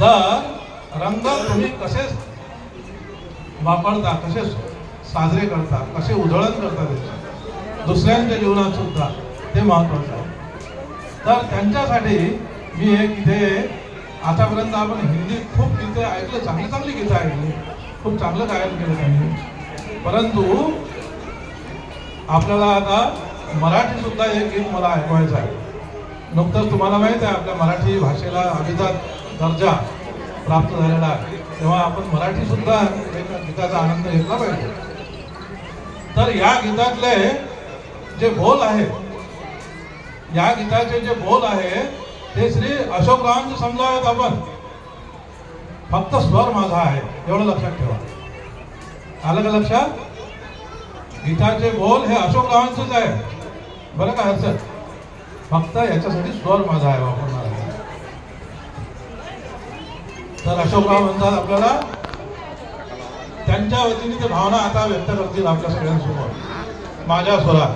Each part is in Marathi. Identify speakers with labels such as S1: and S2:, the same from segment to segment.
S1: तर रंग तुम्ही कसे वापरता कसे साजरे करता कसे उधळण करता त्याचे? दुसऱ्यांच्या जीवनात सुद्धा ते महत्वाचं आहे. तर त्यांच्यासाठी मी एक इथे आतापर्यंत आपण हिंदीत खूप गीतं ऐकलं चांगली चांगली गीतं ऐकली खूप चांगलं गायन केलं त्यांनी. परंतु आपल्याला आता मराठी सुद्धा एक गीत मला ऐकवायचं आहे. नुकतंच तुम्हाला माहीत आहे आपल्या मराठी भाषेला अभिजात दर्जा प्राप्त झालेला आहे. तेव्हा आपण मराठी सुद्धा गीताचा आनंद घेतला पाहिजे. तर या गीतातले जे बोल आहेत या गीताचे जे बोल आहे ते श्री अशोकरावांचे समजावेत आपण फक्त स्वर माझा आहे एवढं लक्षात ठेवा. आलं का लक्षात? गीताचे बोल हे अशोकरावांचेच आहे. बरं का हर्षद? फक्त याच्यासाठी स्वर माझा आहे वापरणार तर अशोकराव म्हणतात आपल्याला त्यांच्या वतीने ते भावना आता व्यक्त करतील आपल्या सगळ्यांसमोर. माझ्या स्वरात.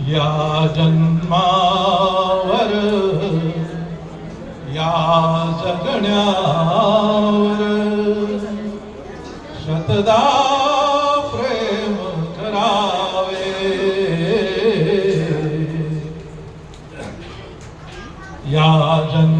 S1: या जन्मावर या जगण्यावर शतदा प्रेम करावे. या जन्म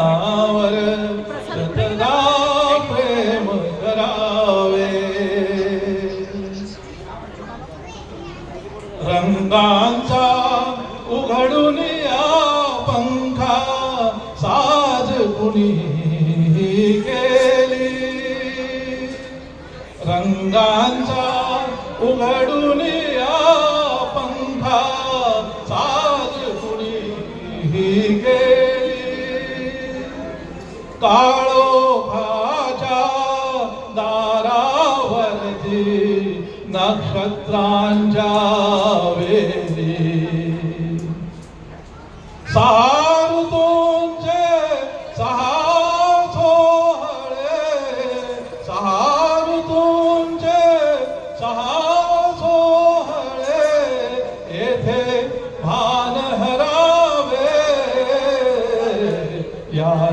S1: रंगांचा उघडून या पंखा साज कुणी केली? रंगांचा उघडून या पंखा साज कुणी केली? काळोखाच्या दारावरती नक्षत्रांच्या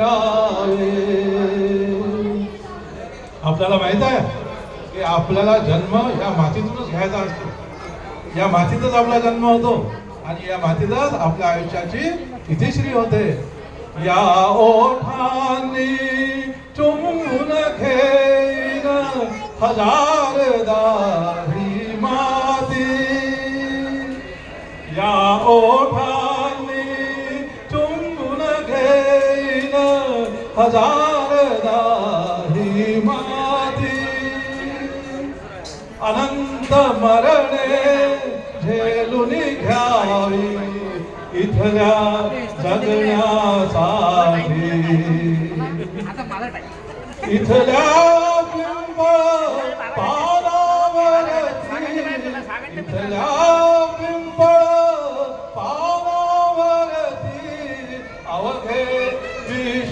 S1: करावे. आपल्याला माहीत आहे की आपल्याला जन्म या मातीतूनच घ्यायचा असतो. या मातीतच आपला जन्म होतो आणि या मातीतच आपल्या आयुष्याची इतिश्री होते. या ओठांनी चुंबून घेईन हजार दाही माती. या ओठा हजार दाही माती. अनंत मरणे झेलून घ्यावी. इथल्या जगण्यासाठी. इथल्या पिंपळ पानावरती इथल्या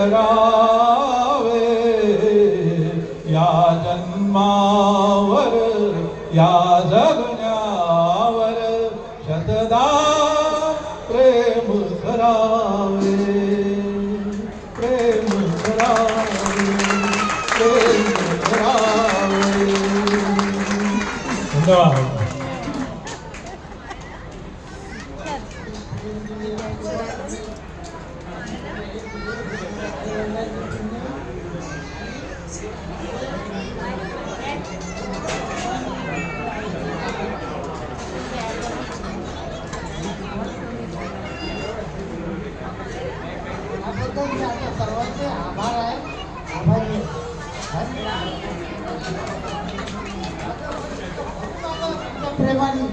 S1: करावे या जन्मावर या जगण्यावर शतदा प्रेम करावे प्रेम करावे प्रेम करावे धन्यवाद
S2: याबद्दल मी आपल्या सर्वांचे आभार आहे. आभारी प्रेमाने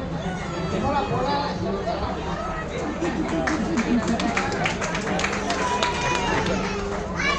S2: तुम्हाला बोलायला